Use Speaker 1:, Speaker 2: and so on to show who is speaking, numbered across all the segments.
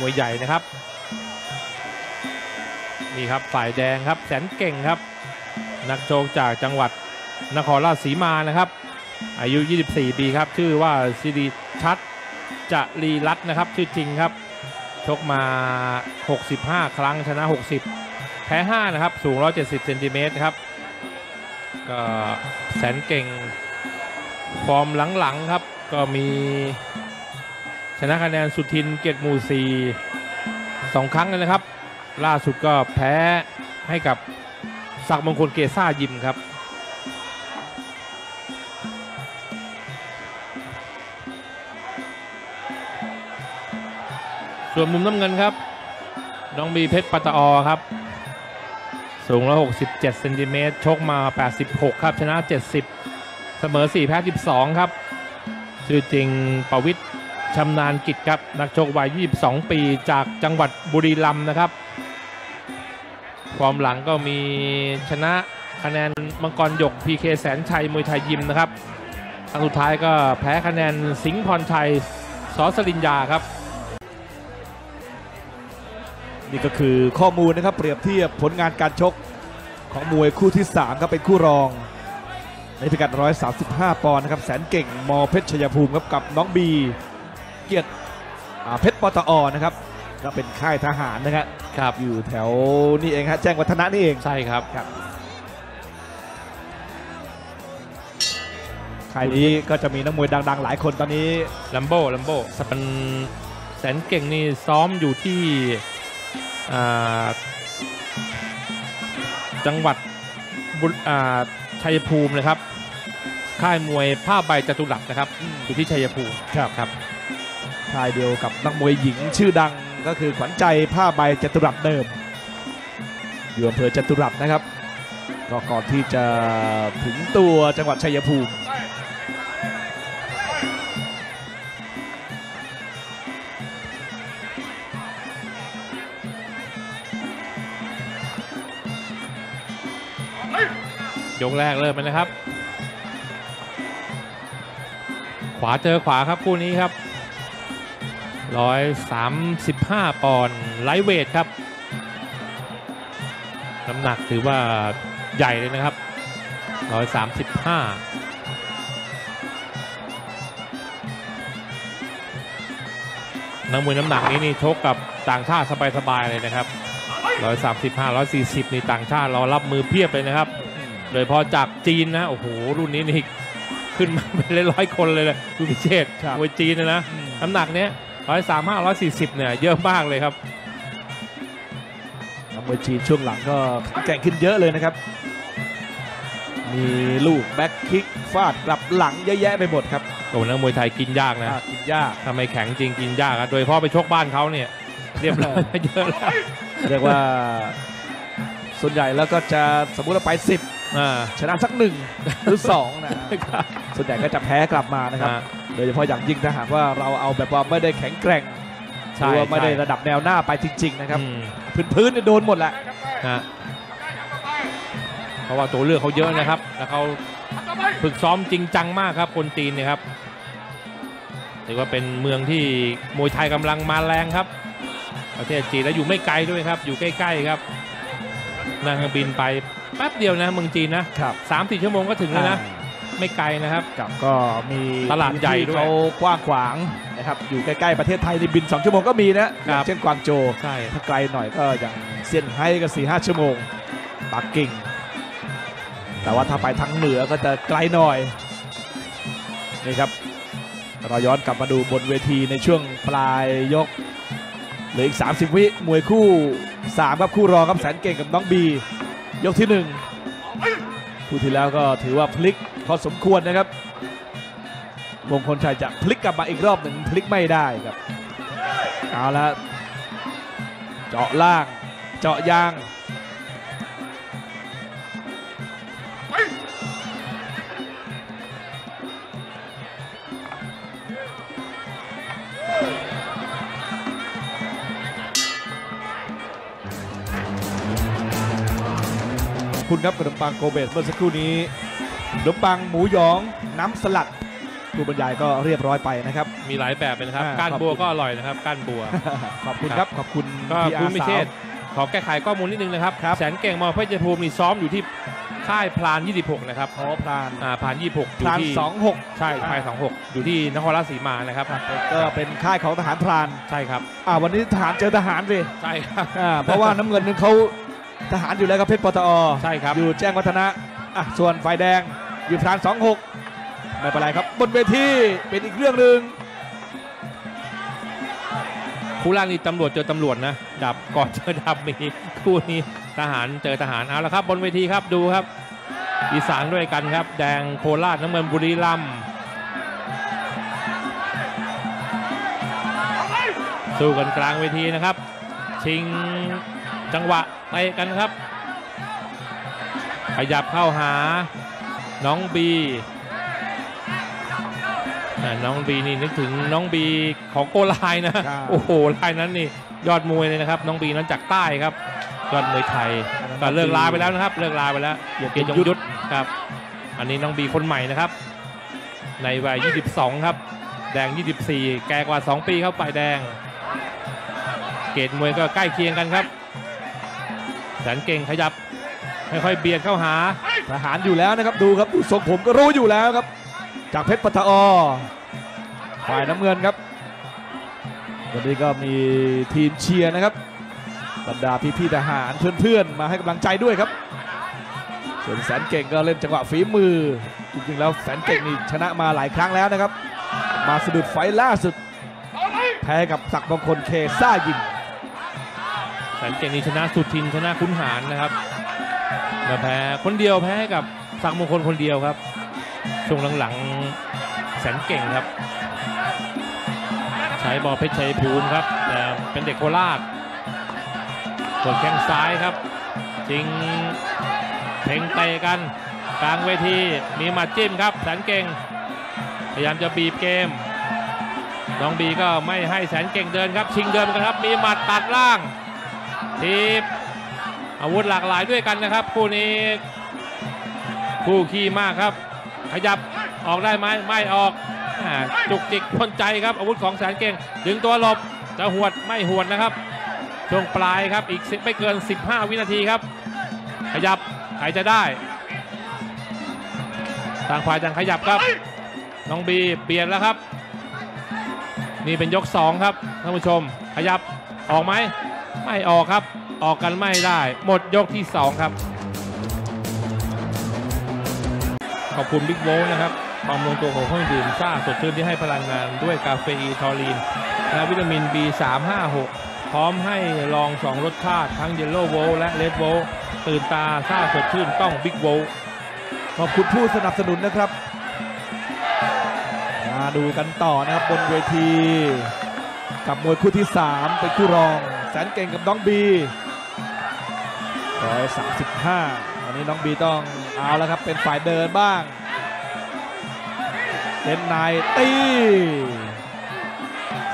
Speaker 1: มวยใหญ่นะครับ นี่ครับฝ่ายแดงครับแสนเก่งครับ นักโชกจากจังหวัดนครราชสีมานะครับ อายุ 24 ปีครับชื่อว่าสิริชัดจรีรัตน์นะครับชื่อจริงครับ ชกมา 65 ครั้งชนะ 60 แพ้ 5 นะครับ สูง 170 เซนติเมตรครับก็แสนเก่งฟอร์มหลังๆครับก็มี ชนะคะแนนสุทินเกียรติมูซีสองครั้งเลยนะครับ ล่าสุดก็แพ้ให้กับศักดิ์มงคลเกซ่ายิมครับส่วนมุมน้ำเงินครับ น้องมีเพชรปัตตออครับ สูง167เซนติเมตรชกมา86ครับ ชนะ70เสมอ4แพ้12ครับ ชื่อจริงประวิทย์ ชำนาญกิจครับ นักชกวัย 22 ปีจากจังหวัดบุรีรัมย์นะครับ ความหลังก็มีชนะคะแนนมังกรหยกพีเคแสนชัยมวยไทยยิมนะครับครั้งสุดท้ายก็แพ้คะแนนสิงห์พรชัยสอสลินยาครับ
Speaker 2: นี่ก็คือข้อมูลนะครับเปรียบเทียบผลงานการชกของมวยคู่ที่ 3 ครับเป็นคู่รองในพิกัด 135 ปอนด์นะครับ แสนเก่งมเพชรชัยภูมิครับกับน้องบี เกียรติอ่าเพชรปตอนะครับ ก็เป็นค่ายทหารนะครับ
Speaker 1: ครับ
Speaker 2: อยู่แถวนี่เองฮะแจ้งวัฒนะนี่เอง
Speaker 1: ใช่ครับ
Speaker 2: ค่ายนี้ก็จะมีนักมวยดังๆ หลายคนตอนนี้
Speaker 1: ลัมโบลัมโบเป็นแสนเก่งนี่ซ้อมอยู่ที่อ่าจังหวัดบุรีอ่าชัยภูมินะครับ ค่ายมวยผ้าใบจตุรัสนะครับ อยู่ที่ชัยภูมิ
Speaker 2: ครับ
Speaker 1: ครับ
Speaker 2: ค่ายเดียวกับนักมวยหญิงชื่อดังก็คือขวัญใจผ้าใบจตุรัสเดิมอยู่อำเภอจตุรัสนะครับ ก็ก่อนที่จะถึงตัวจังหวัดชัยภูมิ
Speaker 1: ยกแรกเริ่มไปนะครับ ขวาเจอขวาครับคู่นี้ครับ 135 ปอนด์ไลท์เวทครับ น้ำหนักถือว่าใหญ่เลยนะครับ 135นักมวยน้ำหนักนี้นี่ชกกับต่างชาติสบายๆเลยนะครับ 135 140 นี่ต่างชาติรอรับมือเพียบเลยนะครับ โดยเฉพอจากจีนนะ โอ้โห รุ่นนี้นี่ขึ้นมาเป็นร้อยๆคนเลยเลยดูพิเชษ
Speaker 2: ครับ
Speaker 1: มวยจีนนะนะ น้ำหนักเนี้ย ร้อยสามห้าร้อยสี่สิบเนี่ยเยอะมากเลยครับ
Speaker 2: นักมวยจีนช่วงหลังก็แข็งแกร่งขึ้นเยอะเลยนะครับ มีลูกแบ็คคิกฟาดกลับหลังเยอะแยะไปหมดครับ
Speaker 1: โอ้นักมวยไทยกินยากนะ
Speaker 2: อ่ากินยาก
Speaker 1: ทำไมแข็งจริงกินยากอะโดยเฉพาะไปชกบ้านเขาเนี่ยเรียบร้อยเยอะแล้ว
Speaker 2: เรียกว่าส่วนใหญ่แล้วก็จะสมมุติเราไป 10
Speaker 1: อ่า
Speaker 2: ชนะสักหนึ่งหรือ2นะส่วนใหญ่ก็จะแพ้กลับมานะครับ
Speaker 1: อ่า
Speaker 2: โดยเฉพาะอย่างยิ่งถ้าหากว่าเราเอาแบบว่าไม่ได้แข็งแกร่งห
Speaker 1: ใช่
Speaker 2: รือว่าไม่ได้
Speaker 1: ใช่
Speaker 2: ระดับแนวหน้าไปจริง ๆ นะครับ
Speaker 1: อืม
Speaker 2: พื้นๆเนี่ยโดนหมดแหละ
Speaker 1: ฮะเพราะว่าตัวเลือกเขาเยอะนะครับ แล้วเขาฝึกซ้อมจริงจังมากครับคนจีนเนี่ยครับถือว่าเป็นเมืองที่มวยไทยกำลังมาแรงครับ ประเทศจีนแล้วอยู่ไม่ไกลด้วยครับ อยู่ใกล้ๆครับนั่งเครื่องบินไปแป๊บเดียวนะเมืองจีนนะครับสามสี่ชั่วโมงก็ถึงแล้วนะ ไม่ไกลนะครับ
Speaker 2: กับก็มี
Speaker 1: ตลาดใหญ่ด้วย
Speaker 2: ที่เขากว้างขวางนะครับอยู่ใกล้ๆประเทศไทยในบิน 2 ชั่วโมงก็มีนะอย่างเช่นกวางโจว
Speaker 1: ใช่
Speaker 2: ถ้าไกลหน่อยก็อย่างเซี่ยนไฮ้ก็4 5ชั่วโมงปักกิ่ง แต่ว่าถ้าไปทางเหนือก็จะไกลหน่อยนี่ครับเราย้อนกลับมาดูบนเวทีในช่วงปลายยกเหลืออีก 30 วิมวยคู่ 3 ครับคู่รองครับแสนเก่งกับน้องบี ยกที่ 1 คู่ที่แล้วก็ถือว่าพลิก พอสมควรนะครับมงคลชัยจะพลิกกลับมาอีกรอบหนึ่งพลิกไม่ได้ครับเอาละเจาะล่างเจาะยางคุณครับขนมปังโกเบสเมื่อสักครู่นี้ ขนมปังหมูหยองน้ำสลัดผู้บรรยายก็เรียบร้อยไปนะครับ
Speaker 1: มีหลายแบบเลยนะครับ
Speaker 2: อ่า
Speaker 1: ก้าน
Speaker 2: ขอบ
Speaker 1: บัว
Speaker 2: คุณ
Speaker 1: ก็อร่อยนะครับก้านบัว
Speaker 2: ขอบคุณครับขอบคุณ
Speaker 1: ก็
Speaker 2: พี่อา
Speaker 1: คุณมิ
Speaker 2: สา
Speaker 1: เช
Speaker 2: ว
Speaker 1: ษฐ์ขอแก้ไขข้อมูลนิดนึงนะครับ
Speaker 2: ครับ
Speaker 1: แสนเก่งมอเพชรภูมินี่ซ้อมอยู่ที่ค่ายพลาน 26 นะครับ
Speaker 2: ขอพราน
Speaker 1: อ่าพลาน 26 อ
Speaker 2: พ
Speaker 1: ยู่
Speaker 2: ราน
Speaker 1: ที่
Speaker 2: สองหก
Speaker 1: ใช่ค่าย26 อยู่ที่นครราชสีมานะครับ
Speaker 2: ก็เป็นค่ายของทหารพราน
Speaker 1: ใช่ครับ
Speaker 2: อ่าวันนี้ทหารเจอทหารสิ
Speaker 1: ใช่ครับ
Speaker 2: อ่าเพราะว่าน้ำเงินนึงเขาทหารอยู่แล้วครับเพชรปตอ
Speaker 1: ใช่ครับ
Speaker 2: อยู่แจ้งวัฒนะ อะส่วนฝ่ายแดงอยู่พรานสองหกไม่เป็นไรครับ บนเวทีเป็นอีกเรื่องหนึ่ง
Speaker 1: คู่ล่างนี่ตำรวจเจอตำรวจนะดับก่อนเจอดับมีคู่นี้ทหารเจอทหารเอาละครับ บนเวทีครับดูครับ อีสานด้วยกันครับ แดงโคราชน้ำเงินบุรีรัมย์สู้กันกลางเวทีนะครับ ชิงจังหวะเตะกันครับ ขยับเข้าหาน้องบีอ่าน้องบีนี่นึกถึงน้องบีของโกลายนะ โอ้โหลายนั้นนี่ยอดมวยเลยนะครับ น้องบีนั้นจากใต้ครับ ยอดมวยไทยก็เลิกลาไปแล้วนะครับ เลิกลาไปแล้ว
Speaker 2: เกียรติ
Speaker 1: เกียรติยงยุทธครับ อันนี้น้องบีคนใหม่นะครับ ในวัย 22 ครับ แดง 24 แก่กว่า 2 ปีครับฝ่ายแดง เกรดมวยก็ใกล้เคียงกันครับแสนเก่งขยับ ค่อยๆเบียดเข้าหา
Speaker 2: ทหารอยู่แล้วนะครับดูครับดูทรงผมก็รู้อยู่แล้วครับ จากเพชรปตอฝ่ายน้ำเงินครับวันนี้ก็มีทีมเชียร์นะครับบรรดาพี่ๆทหารเพื่อนๆ มาให้กำลังใจด้วยครับส่วนแสนเก่งก็เล่นจังหวะฝีมือจริงๆแล้วแสนเก่งนี่ชนะมาหลายครั้งแล้วนะครับ มาสะดุดไฟล์ล่าสุด แพ้กับศักดิ์มงคลเคซ่ายิม
Speaker 1: แสนเก่งนี่ชนะสุทินชนะคุ้นหารนะครับ มาแพ้คนเดียวแพ้กับศักมงคลคนเดียวครับ ช่วงหลังๆแสนเก่งครับ ใช้บอลเพชรชัยภูมิครับแต่เป็นเด็กโคราชกดแข้งซ้ายครับจริงเพ่งเตะกันกลางเวทีมีหมัดจิ้มครับแสนเก่ง พยายามจะบีบเกมน้องบีก็ไม่ให้แสนเก่งเดินครับ ชิงเดินกันครับ มีหมัดตัดล่างทีบ อาวุธหลากหลายด้วยกันนะครับ คู่นี้คู่ขี้มากครับ ขยับออกได้ไหมไม่ออกจุกจิกพ้นใจครับ อาวุธของแสนเก่ง ดึงตัวหลบจะหวดไม่หวดนะครับ ช่วงปลายครับอีกไม่เกิน 15 วินาทีครับ ขยับใครจะได้ต่างฝ่ายต่างขยับครับ น้องบีเปลี่ยนแล้วครับ นี่เป็นยก 2 ครับท่านผู้ชม ขยับออกไหมไม่ออกครับ ออกกันไม่ได้ หมดยกที่ 2 ครับ ขอบคุณบิ๊กโวนะครับความลงตัวของเครื่องดื่มซ่าสดชื่นที่ให้พลังงานด้วยกาเฟอีนทอรีน และวิตามิน B356 พร้อมให้ลอง 2 รสชาติ ทั้งเยลโล่โวและเลดโวตื่นตาซ่าสดชื่นต้องบิ๊กโว
Speaker 2: ขอบคุณผู้สนับสนุนนะครับ มาดูกันต่อนะครับบนเวที กับมวยคู่ที่ 3 เป็นคู่รอง แสนเก่งกับน้องบี 135 วันนี้น้องบีต้องเอาแล้วครับ เป็นฝ่ายเดินบ้างเล่นในตี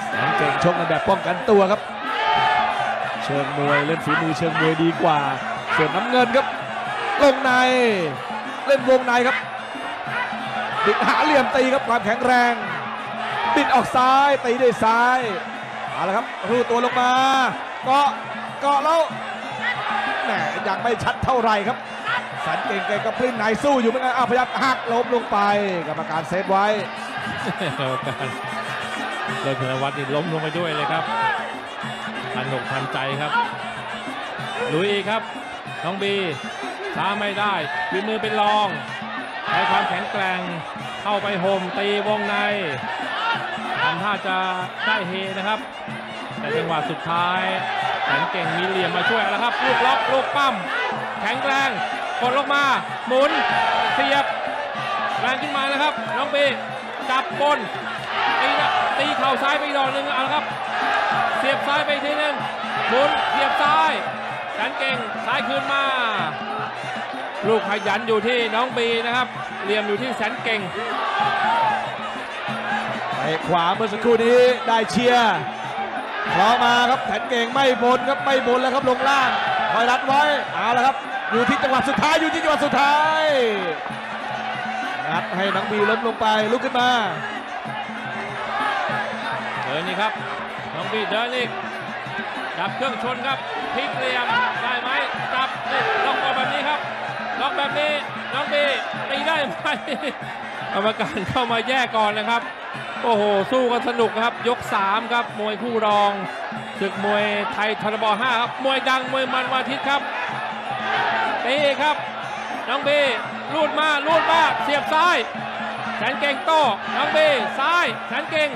Speaker 2: แสนเก่งชกในแบบป้องกันตัวครับ เชิงมวยเล่นฝีมือเชิงมวยดีกว่า ส่วนน้ำเงินครับ ลงในเล่นวงในครับบิดหาเหลี่ยมตีครับความแข็งแรงบิดออกซ้ายตีด้วยซ้ายเอาละครับรูดตัวลงมาเกาะเกาะแล้ว แหมยังไม่ชัดเท่าไหร่ครับ สันเก่งเก่งกับพลิ้นไหนสู้อยู่เหมือนกันอ้าวพยายามหักล้มลงไปกรรมการเซฟไว้
Speaker 1: กรรมการเลิศธนวัฒน์นี่ล้มลงไปด้วยเลยครับทันหกทันใจครับลุยอีกครับน้องบีช้าไม่ได้ฝีมือเป็นรองใช้ความแข็งแกร่งเข้าไปโฮมตีวงในทำท่าจะได้เฮนะครับ แต่จังหวะสุดท้าย แสนเก่งมีเหลี่ยมมาช่วยแล้วครับลูกล็อกลูกปั้มแข็งแรงกดลงมา หมุนเสียบแรงขึ้นมาแล้วครับ น้องบีจับบนตีนะตีเข่าซ้ายไปอีกดอกหนึ่งเอาละครับ เสียบซ้ายไปทีหนึงหมุนเสียบซ้ายแสนเก่งซ้ายคืนมา ลูกขยันอยู่ที่น้องบีนะครับเหลี่ยมอยู่ที่แสนเก่ง
Speaker 2: ไปขวาเมื่อสักครู่นี้ได้เชียร์ คล้อมาครับแขนเก่งไม่บนครับไม่บนแล้วครับลงล่างคอยรัดไว้เอาละครับ อยู่ที่จังหวะสุดท้ายอยู่ที่จังหวะสุดท้ายงัดให้น้องบีล้มลงไปลุกขึ้นมาเดิ
Speaker 1: นนี่ครับน้องบีเดินอีกดับเครื่องชนครับพลิกเหลี่ยมได้ไหมจับนี่ล็อกแบบนี้ครับล็อกแบบนี้น้องบีตีได้ไหมกรรมการเข้ามาแยกก่อนนะครับ โอ้โห สู้กันสนุกครับ ยก 3 ครับ มวยคู่รองศึกมวยไทยทรบ5ครับ มวยดังมวยมันวันอาทิตย์ครับตีครับ น้องบีลูดมาลูดมาเสียบซ้าย แสนเก่งโต้น้องบีซ้าย แสนเก่ง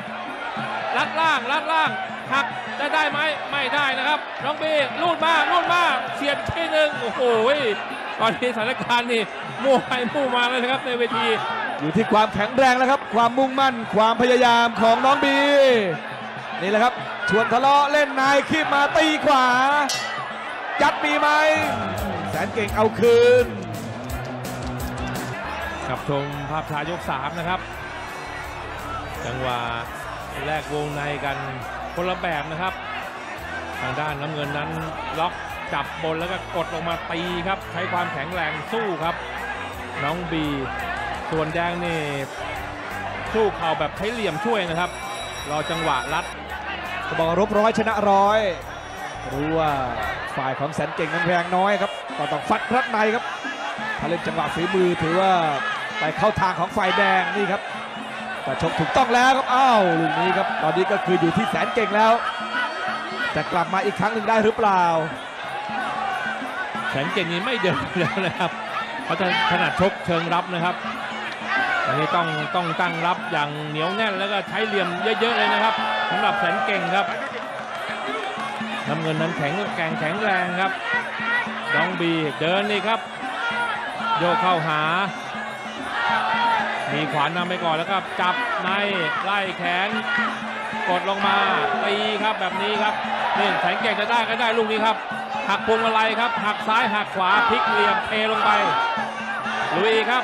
Speaker 1: ลัดล่างลัดล่างหักจะได้ไหมไม่ได้นะครับ น้องบีลูดมาลูดมาเสียบทีหนึ่งโอ้โหตอนนี้สถานการณ์นี่มั่วไปมั่มาเลยนะครับในเวที
Speaker 2: อยู่ที่ความแข็งแรงแล้วครับ ความมุ่งมั่น ความพยายามของน้องบี นี่แหละครับ ชวนทะเลาะเล่นนายคีบมาตีขวายัดมีไหม แสนเก่งเอาคืน
Speaker 1: กับชมภาพชายก 3 นะครับ จังหวะแลกวงในกันคนละแบบนะครับ ทางด้านน้ำเงินนั้นล็อกจับบนแล้วก็กดลงมาตีครับ ใช้ความแข็งแรงสู้ครับ น้องบี ส่วนแดงนี่สู้เข่าแบบใช้เหลี่ยมช่วยนะครับ รอจังหวะรัด
Speaker 2: ก็บอกว่ารบร้อยชนะร้อย รู้ว่าฝ่ายของแสนเก่งนั้นแรงน้อยครับก็ต้องฟัดรัดในครับถ้าเล่นจังหวะฝีมือถือว่าไปเข้าทางของฝ่ายแดงนี่ครับแต่ชกถูกต้องแล้วครับอ้าวลูกนี้ครับตอนนี้ก็คืออยู่ที่แสนเก่งแล้วแต่กลับมาอีกครั้งหนึ่งได้หรือเปล่า
Speaker 1: แสนเก่งนี้ไม่เดินแล้วนะครับเขาจะถนัดชกเชิงรับนะครับ อันนี้ต้องต้องตั้งรับอย่างเหนียวแน่นแล้วก็ใช้เหลี่ยมเยอะๆเลยนะครับสำหรับแสนเก่งครับน้ำเงินนั้นแข็งแกร่งแข็งแรงครับดองบีเดินนี่ครับ โยกเข้าหา มีขวานนำไปก่อนแล้วก็จับในไล่แขน กดลงมาตีครับแบบนี้ครับนี่แสนเก่งจะได้ก็ได้ลูกนี้ครับหักพวงมาลัยครับหักซ้ายหักขวาพลิกเหลี่ยมเทลงไปลุยครับ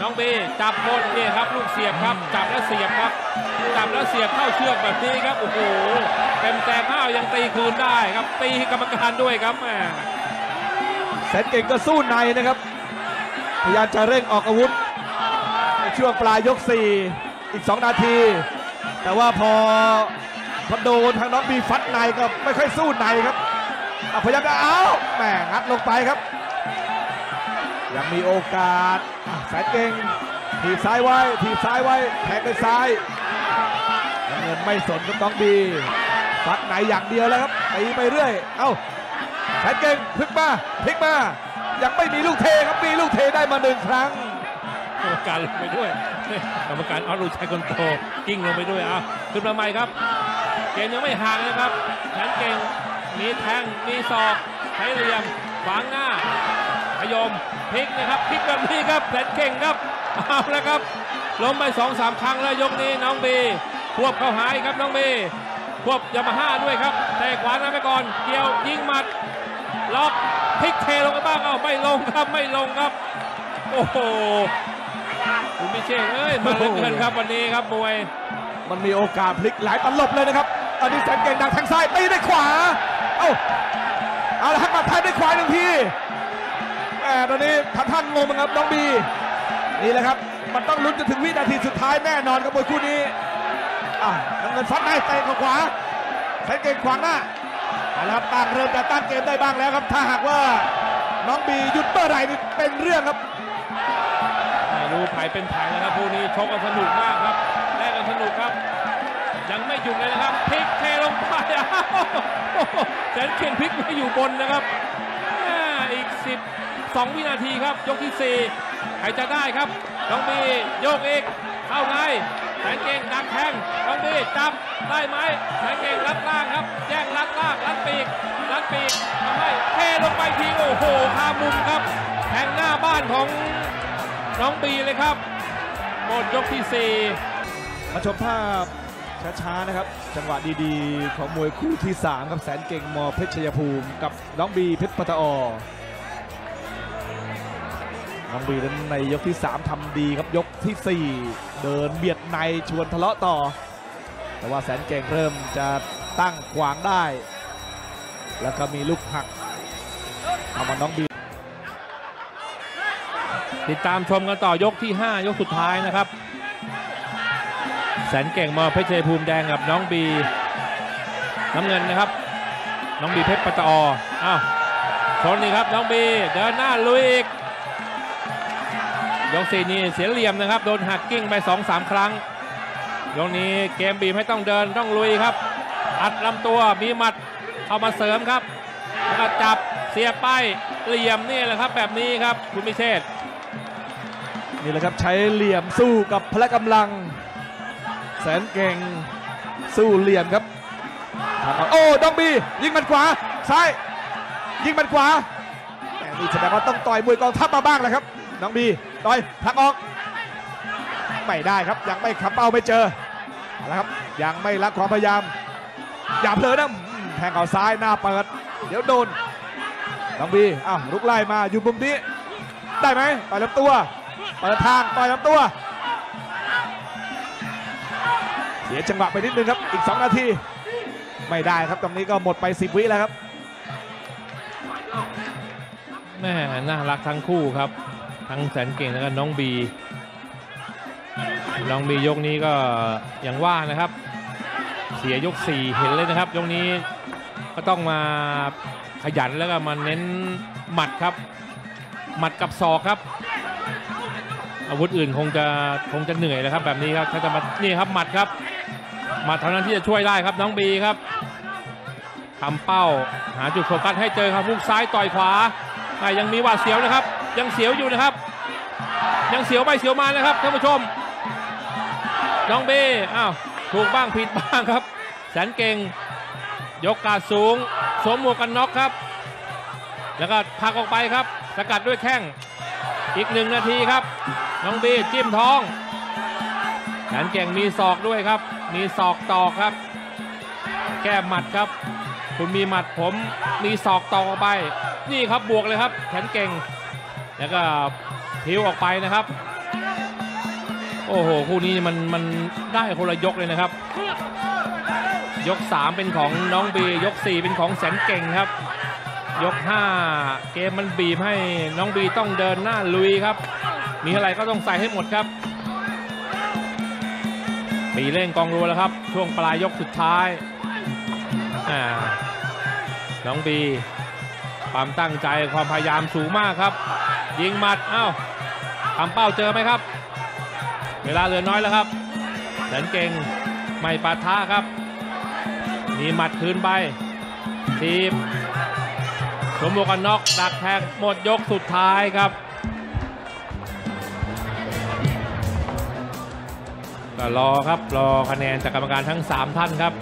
Speaker 1: น้องบีจับบนนี่ครับลูกเสียบครับจับแล้วเสียบครับจับแล้วเสียบเข้าเชือกแบบนี้ครับโอ้โหเต็มแต่ข้าวยังตีคืนได้ครับ ตีกรรมการด้วยครับแหม
Speaker 2: แสนเก่งก็สู้ในนะครับ พยายามจะเร่งออกอาวุธในช่วงปลายยก 4 อีก 2 นาที แต่ว่าพอพอโดนทางน้องบีฟัดในก็ไม่ค่อยสู้ในครับพยายามจะเอาแหมงัดลงไปครับ ยังมีโอกาสแสนเก่งถีบซ้ายไว้ถีบซ้ายไว้แทงด้วยซ้ายเงินไม่สนกับน้องบีฟัดในอย่างเดียวแล้วครับตีไปเรื่อย เอ้าแสนเก่งพลิกมาพลิกมายังไม่มีลูกเทครับมีลูกเทได้มาหนึ่งครั้ง
Speaker 1: กรรมการลงไปด้วยกรรมการออลูชัยคนโตกิ้งลงไปด้วยอะขึ้นมาใหม่ครับ เกมยังไม่ห่างนะครับแขนเก่งมีแทงมีศอกใช้เหลี่ยมขวางหน้าพยม พลิกนะครับพลิกแบบนี้ครับแขนเก่งครับเอาแล้วครับล้มไปสองสามครั้งแล้วยกนี้น้องบีควบเข้าหายครับน้องบีควบยามาฮ่าด้วยครับแต่ขวาหน้าไปก่อน เกี่ยวยิงหมัดล็อกพลิกเทลงไปบ้างเอาไม่ลงครับไม่ลงครับ โอ้โหคุณพิเชษเอ้ยมาเลือเกินครับวันนี้ครับมวย
Speaker 2: มันมีโอกาสพลิกหลายตลบเลยนะครับอันนี้แสนเก่งดักทางซ้ายตีด้วยขวาเอ้าเอาละครับมาแทงด้วยขวาหนึ่งที ตอนนี้ท่านท่านงงครับน้องบีนี่แหละครับ มันต้องลุ้นจนถึงวินาทีสุดท้ายแน่นอนครับมวยคู่นี้อะน้ำเงินฟัดได้เตะเข้าขวาแสนเก่งขวางหน้าเอาละครับต่างเริ่มจะตั้งเกมได้บ้างแล้วครับ ถ้าหากว่าน้องบีหยุดเมื่อไหร่นี่เป็นเรื่องครับ
Speaker 1: ไม่รู้ไผเป็นไผแล้วครับคู่นี้ชกกันสนุกมากครับแลกกันสนุกครับยังไม่หยุดเลยนะครับพลิกเทลงไปแสนเก่งพลิกไม่อยู่บนนะครับอ่าอีก 2 วินาทีครับ ยกที่ 4 ใครจะได้ครับ น้องบีโยกอีก เข้าไงแสนเก่งดักแทงน้องบีจับได้ไหมแสนเก่งรัดล่างครับ แย่งรัดล่างรัดปีกรัดปีกทำให้เทลงไปทีโอ้โหคามุมครับแทงหน้าบ้านของน้องบีเลยครับหมดยกที่
Speaker 2: มาชมภาพช้าๆนะครับ จังหวะดีๆ ของมวยคู่ที่ 3 ครับแสนเก่งมอเพชรชัยภูมิ กับน้องบีเพชรปตอ น้องบีนั้นในยกที่ 3ทำดีครับยกทีสี่ 4 เดินเบียดในชวนทะเลาะต่อ แต่ว่าแสนเก่งเริ่มจะตั้งขวางได้ แล้วก็มีลูกหักเอามาน้องบี
Speaker 1: ติดตามชมกันต่อยกที่ 5 ยกสุดท้ายนะครับ แสนเก่งมอเพชรชัยภูมิแดงกับน้องบี น้ำเงินนะครับ น้องบีเพชรปตตออ้าวชนนี่ครับน้องบีเดินหน้าลุยอีก ยกสี่นี่เสียเหลี่ยมนะครับ โดนหักกิ้งไป2อสามครั้ง ยกนี้เกมบีไม่ต้องเดินต้องลุยครับ อัดลำตัวมีหมัดเข้ามาเสริมครับแล้วก็จับเสียไปเหลี่ยมนี่แหละครับแบบนี้ครับคุณพิเชษ
Speaker 2: นี่แหละครับใช้เหลี่ยมสู้กับพละกำลัง แสนเก่งสู้เหลี่ยมครับโอ้ดองบียิงมันขวาซ้ายยิงมันขวาแหม่นี่แสดงว่าต้องต่อยมวยกองทัพมาบ้างแหละครับ น้องบีต่อยผลักออก ไม่ได้ครับยังไม่ขับเป้าไม่เจอเอาละครับยังไม่รักความพยายาม อย่าเผลอนะแทงเข่าซ้ายหน้าเปิด เดี๋ยวโดนน้องบีอ้าวลุกไล่มาอยู่มุมนี้ได้ไหมต่อยลำตัวเปิดทางต่อยลำตัว เสียจังหวะไปนิดนึงครับอีก 2 นาที ไม่ได้ครับตรงนี้ก็หมดไป 10 วิแล้วครับ
Speaker 1: แม่น่ารักทั้งคู่ครับ ทั้งแสนเก่งแล้วก็น้องบี น้องบียกนี้ก็อย่างว่านะครับ เสียยก 4 เห็นเลยนะครับ ยกนี้ก็ต้องมาขยันแล้วก็มาเน้นหมัดครับ หมัดกับศอกครับ อาวุธอื่นคงจะคงจะเหนื่อยแล้วครับ แบบนี้ครับถ้าจะมานี่ครับหมัดครับหมัดเท่านั้นที่จะช่วยได้ครับน้องบีครับทำเป้าหาจุดโฟกัสให้เจอครับลูกซ้ายต่อยขวาอ่ยังมีหวาดเสียวนะครับ ยังเสียวอยู่นะครับ ยังเสียวไปเสียวมานะครับท่านผู้ชม น้องเบอ้าวถูกบ้างผิดบ้างครับ แสนเก่ง ยกกาดสูงสวมหมวกกันน็อกครับ แล้วก็พักออกไปครับ สกัดด้วยแข้งอีกหนึ่งนาทีครับ น้องเบจิ้มท้องแสนเก่งมีศอกด้วยครับ มีศอกตอกครับ แก้หมัดครับ คุณมีหมัดผมมีศอกตอกออกไป นี่ครับบวกเลยครับแขนเก่ง แล้วก็ พิ้วออกไปนะครับ โอ้โห คู่นี้มันมันได้คนละยกเลยนะครับ ยก 3 เป็นของน้องบียก 4 เป็นของแสนเก่งครับ ยก 5 เกมมันบีบให้น้องบีต้องเดินหน้าลุยครับ มีอะไรก็ต้องใส่ให้หมดครับปีเร่งกองรัวแล้วครับ ช่วงปลายยกสุดท้ายน้องบีความตั้งใจความพยายามสูงมากครับ ยิงหมัด อ้าว ทำเป้าเจอไหมครับ เวลาเหลือน้อยแล้วครับแสนเก่งไม่ปะทะครับ มีหมัดคืนไปทีมสมบวกกันน็อกดักแทงหมดยกสุดท้ายครับก็รอครับรอคะแนนจากกรรมการทั้ง 3 ท่านครับ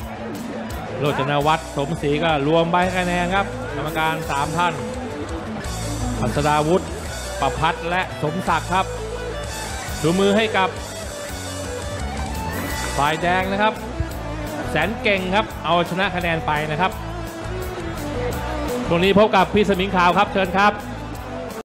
Speaker 1: โรจนวัฒน์สมศรีก็รวมใบคะแนนครับ กรรมการ 3 ท่านอัศดาวุฒิ ประพัฒและสมศักดิ์ครับ ดูมือให้กับ ฝ่ายแดงนะครับ แสนเก่งครับ เอาชนะคะแนนไปนะครับ ตรงนี้พบกับพี่สมิงขาวครับเชิญครับ